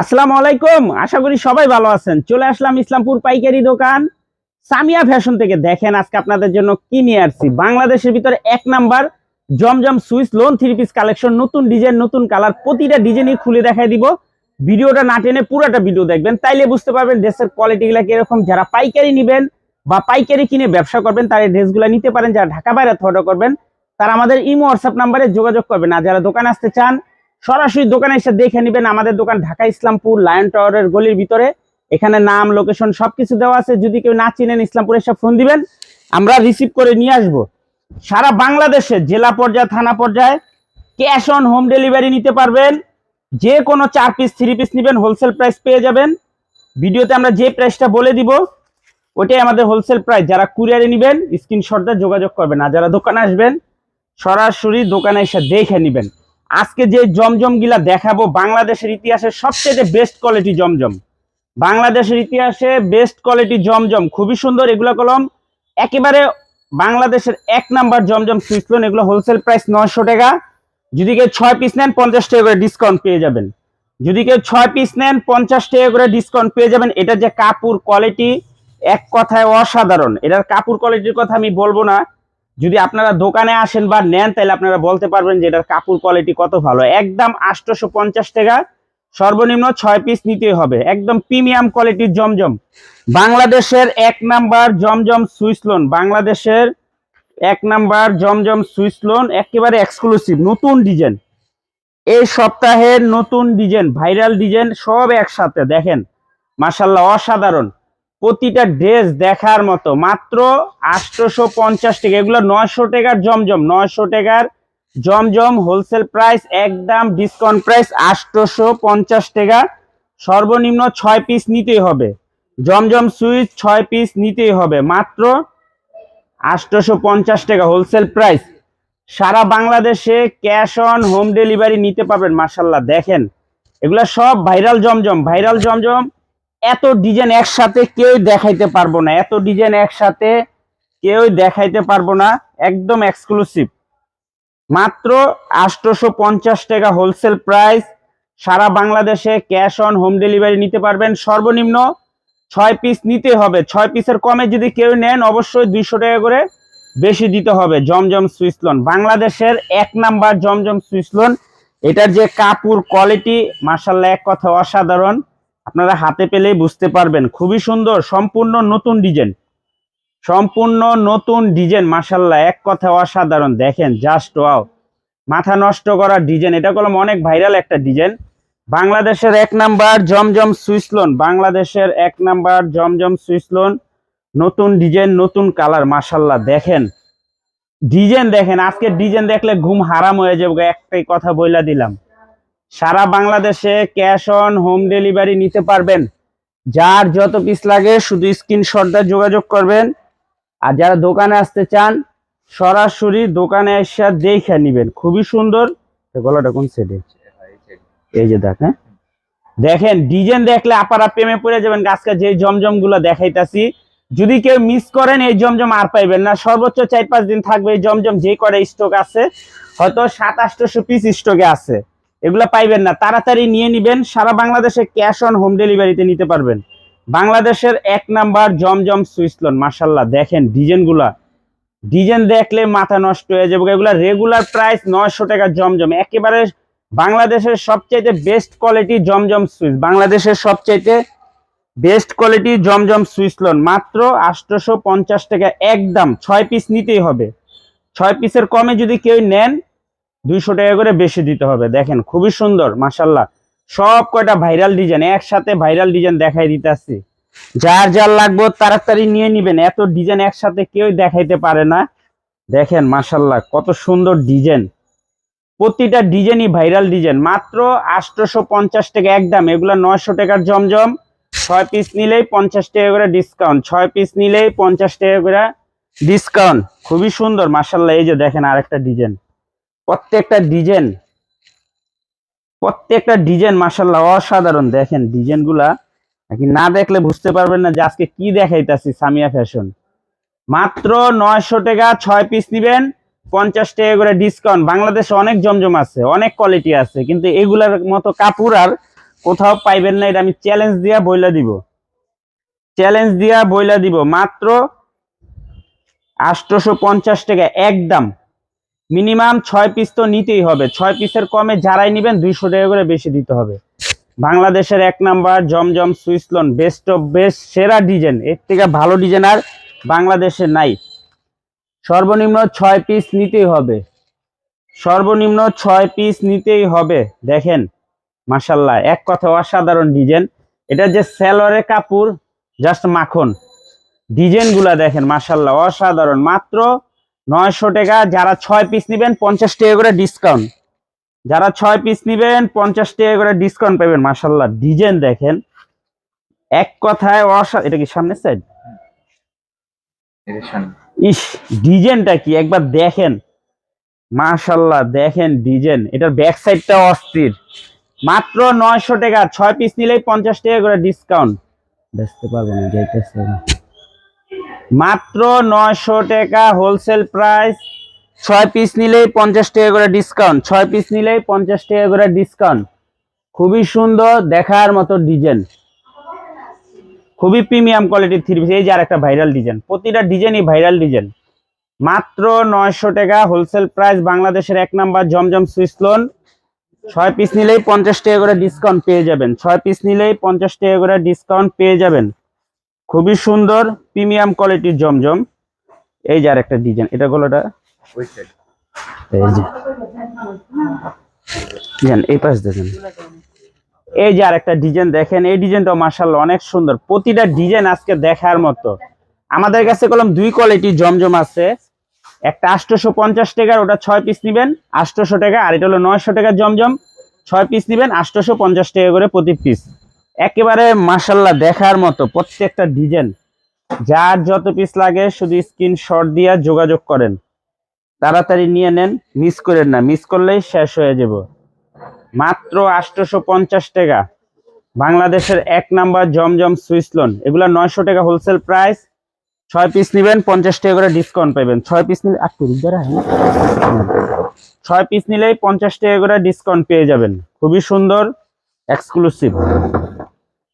আসসালামু আলাইকুম, আশা করি সবাই ভালো আছেন। চলে আসলাম ইসলামপুর পাইকারি দোকান। সামিয়া ফ্যাশন থেকে দেখেন আজকে আপনাদের জন্য কি নিয়ে আসছি। বাংলাদেশের ভিতরে এক number Zamzam Swiss lawn three piece collection, নতুন ডিজাইন, নতুন কালার, প্রতিটা ডিজাইনই খুলে দেখাই দিব। ভিডিওটা না টেনে পুরোটা ভিডিও দেখবেন, তাইলে বুঝতে পারবেন ড্রেসের কোয়ালিটিগুলো কীরকম। যারা পাইকারি নেবেন বা পাইকারি কিনে ব্যবসা করবেন, তারা ড্রেসগুলো নিতে পারেন। যারা ঢাকা বাইরে অর্ডার করবেন, তারা আমাদের ইমো, হোয়াটসঅ্যাপ নাম্বারে যোগাযোগ করবেন। আর যারা দোকানে আসতে চান সরাসরি দোকানে এসে দেখে নেবেন আমাদের দোকান ঢাকা ইসলামপুর লায়ন টাওয়ারের গলির ভিতরে। এখানে নাম, লোকেশন সবকিছু দেওয়া আছে। যদি কেউ না চিনেন ইসলামপুর এসে ফোন দিবেন, আমরা রিসিভ করে নিয়ে আসব। সারা বাংলাদেশে জেলা পর্যায়ে, থানা পর্যায়ে ক্যাশ অন হোম ডেলিভারি নিতে পারবেন। যে কোনো চার পিস থ্রি পিস নেবেন হোলসেল প্রাইস পেয়ে যাবেন। ভিডিওতে আমরা যে প্রাইসটা বলে দিব ওটাই আমাদের হোলসেল প্রাইস যারা কুরিয়ারে নেবেন স্ক্রিনশট দিয়ে যোগাযোগ করবেন। আর যারা দোকানে আসবেন, সরাসরি দোকানে এসে দেখে নেবেন। আজকে যে জমজম গিলা দেখাবো বাংলাদেশের ইতিহাসে সবচেয়ে বেস্ট কোয়ালিটি জমজম। বাংলাদেশের ইতিহাসে বেস্ট কোয়ালিটি জমজম, খুবই সুন্দর এগুলো কলম। একেবারে বাংলাদেশের এক নাম্বার জমজম সুইসলন এগুলো হোলসেল প্রাইস নয়শো টাকা। যদি কেউ ছয় পিস নেন, পঞ্চাশ টাকা করে ডিসকাউন্ট পেয়ে যাবেন। যদি কেউ ছয় পিস নেন, পঞ্চাশ টাকা করে ডিসকাউন্ট পেয়ে যাবেন। এটা যে কাপড় কোয়ালিটি এক কথায় অসাধারণ। এটার কাপড় কোয়ালিটির কথা আমি বলব না। যদি আপনারা দোকানে আসেন বা নেন, তাহলে আপনারা বলতে পারবেন যে এটার কাপড় কোয়ালিটি কত ভালো। একদম আটশোশো পঞ্চাশ টাকা, সর্বনিম্ন ছয় পিস নিতে হবে। একদম প্রিমিয়াম কোয়ালিটির জমজম। বাংলাদেশের এক নাম্বার জমজম সুইসলোন বাংলাদেশের এক নাম্বার জমজম সুইসলোন একেবারে এক্সক্লুসিভ নতুন ডিজাইন এই সপ্তাহের নতুন ডিজাইন ভাইরাল ডিজাইন সব একসাথে, দেখেন। মাসাল্লাহ অসাধারণ। প্রতিটা ড্রেস দেখার মতো। মাত্র আটশোশো পঞ্চাশ টাকা। এগুলো নয়শো টাকার জমজম, নয়শো টাকার জমজম হোলসেল প্রাইস একদম ডিসকাউন্ট প্রাইস আটশোশো পঞ্চাশ টাকা। সর্বনিম্ন ছয় পিস নিতেই হবে। জমজম সুইচ ছয় পিস নিতেই হবে। মাত্র আটশোশো পঞ্চাশ টাকা হোলসেল প্রাইস সারা বাংলাদেশে ক্যাশ অন হোম ডেলিভারি নিতে পারবেন মার্শাল্লাহ দেখেন, এগুলা সব ভাইরাল জমজম। ভাইরাল জমজম এত ডিজাইন একসাথে কেউ দেখাইতে পারব না। এত ডিজাইন একসাথে কেউ দেখাইতে পারব না। একদম এক্সক্লুসিভ মাত্র আটশোশো পঞ্চাশ টাকা হোলসেল প্রাইস সারা বাংলাদেশে ক্যাশ অন হোম ডেলিভারি নিতে পারবেন। সর্বনিম্ন ছয় পিস নিতে হবে। ছয় পিসের কমে যদি কেউ নেন, অবশ্যই দুইশো টাকা করে বেশি দিতে হবে। জমজম সুইসলন বাংলাদেশের এক নাম্বার জমজম সুইসলন এটার যে কাপড় কোয়ালিটি মার্শাল্লাহ এক কথা অসাধারণ। আপনারা হাতে পেলেই বুঝতে পারবেন। খুবই সুন্দর, সম্পূর্ণ নতুন ডিজাইন। সম্পূর্ণ নতুন ডিজাইন মাসাল্লাহ এক কথা অসাধারণ। দেখেন জাস্ট ওয়াও মাথা নষ্ট করা ডিজাইন, এটা কলম অনেক ভাইরাল একটা ডিজাইন। বাংলাদেশের এক নাম্বার জমজম সুইসলোন বাংলাদেশের এক নাম্বার জমজম সুইসলোন নতুন ডিজাইন, নতুন কালার মাসাল্লাহ দেখেন। ডিজাইন দেখেন আজকে ডিজাইন দেখলে ঘুম হারাম হয়ে যাবে, একটাই কথা বইলা দিলাম। সারা বাংলাদেশে ক্যাশ অন হোম ডেলিভারি নিতে পারবেন। যার যত পিস লাগে শুধু স্ক্রিনশট দিয়ে যোগাযোগ করবেন। আর যারা দোকানে আসতে চান, সরাসরি দোকানে এসে দেখে নিবেন। খুবই সুন্দর। গলাটা কোন সেটে এই যে দেখেন দেখেন, ডিজাইন দেখলে আপারা প্রেমে পড়ে যাবেন। আজকে যে জমজমগুলো দেখাইতাছি। যদি কেউ মিস করেন, এই জমজম আর পাইবেন না। সর্বোচ্চ চার পাঁচ দিন থাকবে এই জমজম যে করে স্টক আছে। হয়তো সাত, আটশো পিস স্টকে আছে। এগুলা পাইবেন না। তাড়াতাড়ি নিয়ে নিবেন, সারা বাংলাদেশে ক্যাশ অন হোম ডেলিভারিতে নিতে পারবেন। বাংলাদেশের এক নাম্বার জমজম সুইসলন মাসাল্লাহ দেখেন ডিজাইনগুলা। ডিজাইন দেখলে মাথা নষ্ট হয়ে যাবে। এগুলো রেগুলার প্রাইস নয়শো টাকা জমজম। একেবারে বাংলাদেশের সবচাইতে বেস্ট কোয়ালিটি জমজম সুইচ, বাংলাদেশের সবচাইতে বেস্ট কোয়ালিটি জমজম সুইসলন মাত্র আটশোশো পঞ্চাশ টাকা একদম ছয় পিস নিতেই হবে। ছয় পিসের কমে যদি কেউ নেন দুইশো টাকা করে বেশি দিতে হবে। দেখেন, খুবই সুন্দর মাসাল্লাহ সব কয়টা ভাইরাল ডিজাইন একসাথে ভাইরাল ডিজাইন দেখাই দিতেছি। যার যার লাগবে তাড়াতাড়ি নিয়ে নিবেন। এত ডিজাইন একসাথে কেউ দেখাইতে পারে না। দেখেন মাসাল্লাহ কত সুন্দর ডিজাইন প্রতিটা ডিজাইনই ভাইরাল ডিজাইন মাত্র আটশোশো পঞ্চাশ টাকা একদম। এগুলো নয়শো টাকার জমজম। ছয় পিস নিলেই পঞ্চাশ টাকা করে ডিসকাউন্ট ছয় পিস নিলেই পঞ্চাশ টাকা করে ডিসকাউন্ট খুবই সুন্দর মাসাল্লাহ এই যে দেখেন আরেকটা ডিজাইন প্রত্যেকটা ডিজাইন প্রত্যেকটা ডিজাইন মাসাল্লাহ অসাধারণ। দেখেন ডিজাইনগুলা, নাকি না দেখলে বুঝতে পারবেন না যে আজকে কি দেখাইতেছি সামিয়া ফ্যাশন। মাত্র নয়শো টাকা ছয় পিস নিবেন, পঞ্চাশ টাকা করে ডিসকাউন্ট বাংলাদেশে অনেক জমজম আছে, অনেক কোয়ালিটি আছে, কিন্তু এগুলার মতো কাপড় আর কোথাও পাইবেন না, এটা আমি চ্যালেঞ্জ দিয়া বইলা দিব। চ্যালেঞ্জ দিয়া বইলা দিব, মাত্র আটশোশো পঞ্চাশ টাকা, একদম। মিনিমাম ছয় পিস তো নিতেই হবে। ছয় পিসের কমে যারাই নেবেন দুইশো টাকা করে বেশি দিতে হবে। বাংলাদেশের এক number Zamzam Swiss lawn best of best সেরা ডিজাইন। এর থেকে ভালো ডিজাইন আর বাংলাদেশে নাই। সর্বনিম্ন ছয় পিস নিতেই হবে। সর্বনিম্ন ছয় পিস নিতেই হবে। দেখেন মাসাল্লাহ এক কথা অসাধারণ ডিজাইন। এটা যে সেলরের কাপড় জাস্ট মাখন। ডিজাইনগুলা দেখেন মাসাল্লাহ অসাধারণ। মাত্র নয়শো টাকা যারা ছয় পিস নিবেন পঞ্চাশ টাকা করে ডিসকাউন্ট যারা ছয় পিস নিবেন পঞ্চাশ টাকা করে ডিসকাউন্ট পাবেন মাসাল্লাহ ডিজাইন দেখেন এক কথায় অসা এটা কি সামনের সাইড ইস ডিজাইনটা কি? একবার দেখেন। মাশাল্লাহ দেখেন ডিজাইন এটার ব্যাক সাইডটা অস্থির। মাত্র নয়শো টাকা ছয় পিস নিলেই পঞ্চাশ টাকা করে ডিসকাউন্ট বেচতে পারব না যাইতেছে। মাত্র নয়শো টাকা হোলসেল প্রাইস ছয় পিস নিলেই পঞ্চাশ টাকা করে ডিসকাউন্ট ছয় পিস নিলেই পঞ্চাশ টাকা করে ডিসকাউন্ট খুবই সুন্দর দেখার মতো ডিজাইন খুবই প্রিমিয়াম কোয়ালিটির থ্রি পিস এই যে আর একটা ভাইরাল ডিজাইন প্রতিটা ডিজাইনই ভাইরাল ডিজাইন মাত্র নয়শো টাকা হোলসেল প্রাইস বাংলাদেশের এক নাম্বার জমজম সুইস লোন ছয় পিস নিলেই পঞ্চাশ টাকা করে ডিসকাউন্ট পেয়ে যাবেন। ছয় পিস নিলেই পঞ্চাশ টাকা করে ডিসকাউন্ট পেয়ে যাবেন। খুবই সুন্দর প্রিমিয়াম কোয়ালিটির জমজম। এই যে আর একটা ডিজাইন, এটা গলাটা? এই পাশ দেখেন। এই যে আর একটা ডিজাইন দেখেন, এই ডিজাইনটাও মার্শাল্লাহ অনেক সুন্দর। প্রতিটা ডিজাইন আজকে দেখার মতো। আমাদের কাছে কলম দুই কোয়ালিটির জমজম আছে। একটা আটশোশো পঞ্চাশ টাকার, ওটা ছয় পিস নিবেন, আটশোশো টাকা, আর এটা হলো নয়শো টাকার জমজম। ছয় পিস নিবেন আটশোশো পঞ্চাশ টাকা করে প্রতি পিস। একেবারে মার্শাল্লাহ দেখার মতো প্রত্যেকটা ডিজাইন। যার যত পিস লাগে, শুধু স্ক্রিন স্ক্রিনশট দিয়ে যোগাযোগ করেন। তাড়াতাড়ি নিয়ে নেন মিস করেন না। মিস করলেই শেষ হয়ে যাব। মাত্র আটশোশো পঞ্চাশ টাকা। বাংলাদেশের এক নাম্বার জমজম সুইস লোন এগুলা নয়শো টাকা হোলসেল প্রাইস ছয় পিস নেবেন, পঞ্চাশ টাকা করে ডিসকাউন্ট পাবেন ছয় পিস নিলে আটটু ছয় পিস নিলেই পঞ্চাশ টাকা করে ডিসকাউন্ট পেয়ে যাবেন। খুবই সুন্দর এক্সক্লুসিভ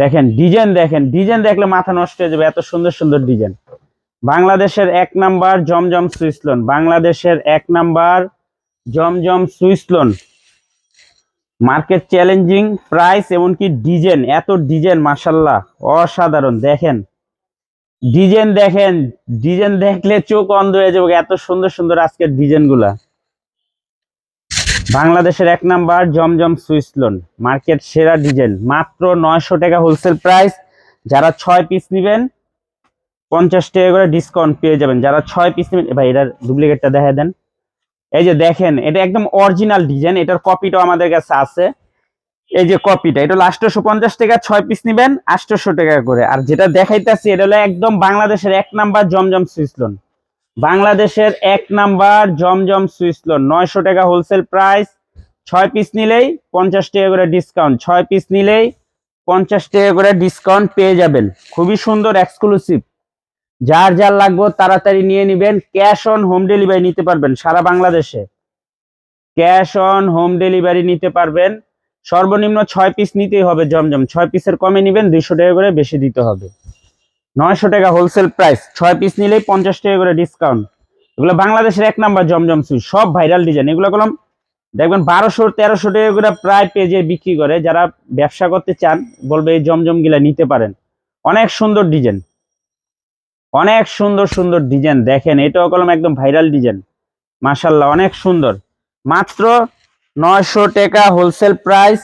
দেখেন, ডিজাইন দেখেন, ডিজাইন দেখলে মাথা নষ্ট হয়ে যাবে, এত সুন্দর সুন্দর ডিজাইন। বাংলাদেশের এক নাম্বার জমজম সুইস লোন বাংলাদেশের এক number Zamzam Swiss lawn market challenging price এমনকি ডিজাইন, এত ডিজাইন মাসাল্লাহ অসাধারণ, দেখেন। ডিজাইন দেখেন, ডিজাইন দেখলে চোখ অন্ধ হয়ে যাবে, এত সুন্দর সুন্দর আজকের ডিজাইনগুলা বাংলাদেশের এক number Zamzam Swiss lawn. Market সেরা ডিজাইন মাত্র নয়শো টাকা হোলসেল প্রাইস। যারা ছয় পিস নেবেন, পঞ্চাশ টাকা করে ডিসকাউন্ট পেয়ে যাবেন। যারা ছয় পিস নেবেন ভাই এটার ডুপ্লিকেটটা দেখা দেন। এই যে দেখেন, এটা একদম অরিজিনাল ডিজাইন। এটার কপিটাও আমাদের কাছে আছে। এই যে কপিটা এটা হলো আটশোশো পঞ্চাশ টাকা, ছয় পিস নিবেন, আটশোশো টাকা করে। আর যেটা দেখাইতেছি, এটা হলো একদম বাংলাদেশের এক নাম্বার জমজম সুইস লোন। বাংলাদেশের এক নাম্বার জমজম সুইস লোন, নয়শো টাকা হোলসেল প্রাইস ছয় পিস নিলেই পঞ্চাশ টাকা করে ডিসকাউন্ট ছয় পিস নিলেই পঞ্চাশ টাকা করে ডিসকাউন্ট পেয়ে যাবেন। খুবই সুন্দর এক্সক্লুসিভ যার যার লাগবে তাড়াতাড়ি নিয়ে নেবেন ক্যাশ অন হোম ডেলিভারি নিতে পারবেন সারা বাংলাদেশে। ক্যাশ অন হোম ডেলিভারি নিতে পারবেন। সর্বনিম্ন ছয় পিস নিতেই হবে জমজম, ছয় পিসের কমে নেবেন, দুইশো টাকা করে বেশি দিতে হবে। নয়শো টাকা হোলসেল প্রাইস ছয় পিস নিলেই পঞ্চাশ টাকা করে ডিসকাউন্ট এগুলো বাংলাদেশের এক নাম্বার জমজম সুই সব ভাইরাল ডিজাইন এগুলো কলম, দেখবেন বারোশো, তেরোশো টাকা করে প্রায় পেজে বিক্রি করে। যারা ব্যবসা করতে চান, বলবে এই জমজম গিলা নিতে পারেন। অনেক সুন্দর ডিজাইন অনেক সুন্দর সুন্দর ডিজাইন দেখেন, এটাও কলম একদম ভাইরাল ডিজাইন মাশাল্লাহ অনেক সুন্দর। মাত্র নয়শো টাকা হোলসেল প্রাইস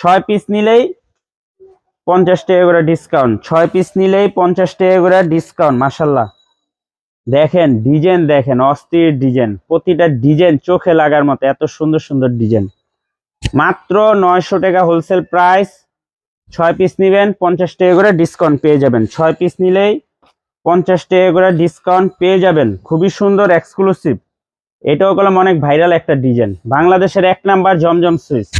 ছয় পিস নিলেই পঞ্চাশ টাকা করে ডিসকাউন্ট ছয় পিস নিলেই পঞ্চাশ টাকা করে ডিসকাউন্ট মাশাল্লাহ। দেখেন ডিজাইন দেখেন, অস্থির ডিজাইন প্রতিটা ডিজাইন চোখে লাগার মতো, এত সুন্দর সুন্দর ডিজাইন মাত্র নয়শো টাকা হোলসেল প্রাইস ছয় পিস নেবেন, পঞ্চাশ টাকা করে ডিসকাউন্ট পেয়ে যাবেন। ছয় পিস নিলেই পঞ্চাশ টাকা করে ডিসকাউন্ট পেয়ে যাবেন। খুবই সুন্দর এক্সক্লুসিভ এটাও কলম অনেক ভাইরাল একটা ডিজাইন বাংলাদেশের এক নাম্বার জমজম সুইচ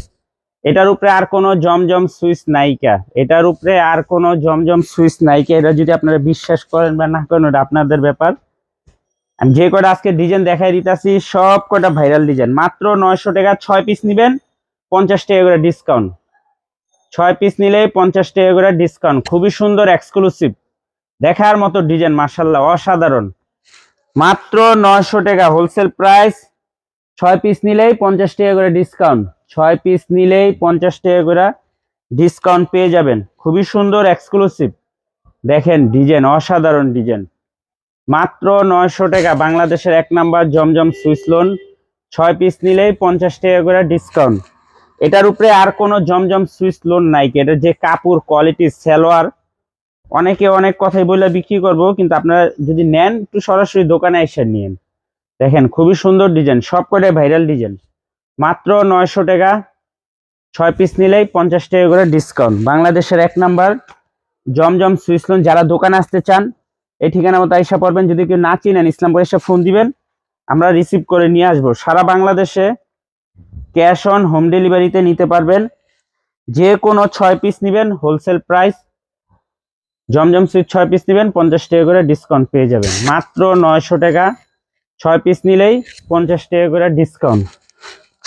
এটার উপরে আর কোনো জমজম সুইচ নাইকা। এটার উপরে আর কোনো জমজম সুইচ নাইকা। এটা যদি আপনারা বিশ্বাস করেন বা না করেন, ওটা আপনাদের ব্যাপার। আমি যে কটা আজকে ডিজাইন দেখাই দিতেছি, সব কটা ভাইরাল ডিজাইন। মাত্র নয়শো টাকা ছয় পিস নেবেন, পঞ্চাশ টাকা করে ডিসকাউন্ট ছয় পিস নিলে পঞ্চাশ টাকা করে ডিসকাউন্ট খুবই সুন্দর এক্সক্লুসিভ দেখার মতো ডিজাইন মার্শাল্লাহ অসাধারণ। মাত্র নয়শো টাকা। হোলসেল প্রাইস ছয় পিস নিলেই পঞ্চাশ টাকা করে ডিসকাউন্ট ছয় পিস নিলেই পঞ্চাশ টাকা করে ডিসকাউন্ট পেয়ে যাবেন। খুবই সুন্দর এক্সক্লুসিভ দেখেন ডিজাইন অসাধারণ ডিজাইন মাত্র নয়শো টাকা, বাংলাদেশের এক নাম্বার জমজম সুইস লোন ছয় পিস নিলেই পঞ্চাশ টাকা করে ডিসকাউন্ট এটার উপরে আর কোনো জমজম সুইস লোন নাই এটা যে কাপড় কোয়ালিটি সেলোয়ার, অনেকে অনেক কথাই বলে বিক্রি করব, কিন্তু আপনারা যদি নেন, একটু সরাসরি দোকানে এসে নিন দেখেন, খুবই সুন্দর ডিজাইন সব কটাই ভাইরাল ডিজাইন মাত্র নয়শো টাকা। ছয় পিস নিলেই পঞ্চাশ টাকা করে ডিসকাউন্ট বাংলাদেশের এক নাম্বার জমজম সুইস লোন। যারা দোকানে আসতে চান, এই ঠিকানা মতো আইসা পড়বেন। যদি কেউ না চিনেন, ইসলামপুর এসে ফোন দিবেন। আমরা রিসিভ করে নিয়ে আসব। সারা বাংলাদেশে ক্যাশ অন হোম ডেলিভারিতে নিতে পারবেন। যে কোনো ছয় পিস নেবেন হোলসেল প্রাইস জমজম সুইট ছয় পিস নেবেন, পঞ্চাশ টাকা করে ডিসকাউন্ট পেয়ে যাবেন। মাত্র নয়শো টাকা। ছয় পিস নিলেই পঞ্চাশ টাকা করে ডিসকাউন্ট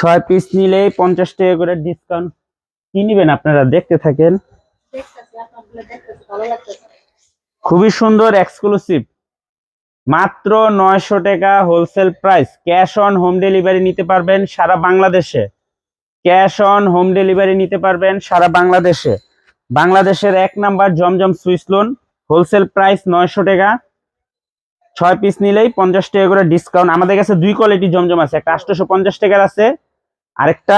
ছয় পিস নিলেই পঞ্চাশ টাকা করে ডিসকাউন্ট কি নেবেন আপনারা? দেখতে থাকেন। খুবই সুন্দর এক্সক্লুসিভ মাত্র নয়শো টাকা wholesale price cash on home delivery নিতে পারবেন সারা বাংলাদেশে। ক্যাশ অন হোম ডেলিভারি নিতে পারবেন সারা বাংলাদেশে। বাংলাদেশের এক number Zamzam Swiss lawn wholesale price নয়শো টাকা। ছয় পিস নিলেই পঞ্চাশ টাকা করে ডিসকাউন্ট আমাদের কাছে দুই কোয়ালিটি জমজম আছে। একটা আটশোশো পঞ্চাশ টাকার আছে আরেকটা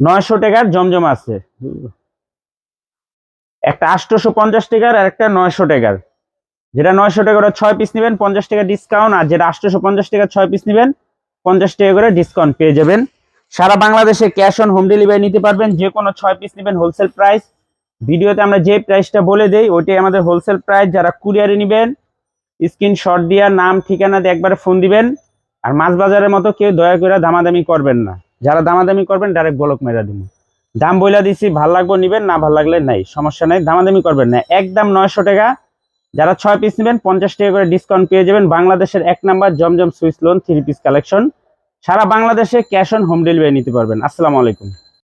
নয়শো টাকার জমজম আছে। একটা আটশোশো পঞ্চাশ টাকার আর একটা নয়শো টাকার। যেটা নয়শো টাকা করে ছয় পিস নেবেন, পঞ্চাশ টাকা ডিসকাউন্ট আর যেটা আটশোশো পঞ্চাশ টাকা ছয় পিস নেবেন, পঞ্চাশ টাকা করে ডিসকাউন্ট পেয়ে যাবেন। সারা বাংলাদেশে ক্যাশ অন হোম ডেলিভারি নিতে পারবেন, যে কোনো ছয় পিস নেবেন হোলসেল প্রাইস ভিডিওতে আমরা যে প্রাইসটা বলে দেই, ওইটাই আমাদের হোলসেল প্রাইস যারা কুরিয়ারে নেবেন স্ক্রিনশট দিয়া, নাম, ঠিকানা দিয়ে একবারে ফোন দিবেন। আর মাছ বাজারের মতো কেউ দয়া করে দামাদামি করবেন না। যারা দামাদামি করবেন ডাইরেক্ট গোলক মেরা দিন দাম বইলা দিছি, ভালো লাগবো নিবেন, না ভালো লাগলে নাই। সমস্যা নাই, দামাদামি করবেন না। একদম নয়শো টাকা। যারা ছয় পিস নেবেন, পঞ্চাশ টাকা করে ডিসকাউন্ট পেয়ে যাবেন। বাংলাদেশের এক number Zamzam Swiss lawn three piece collection সারা বাংলাদেশে ক্যাশ অন হোম ডেলিভারি নিতে পারবেন। আসসালামু আলাইকুম।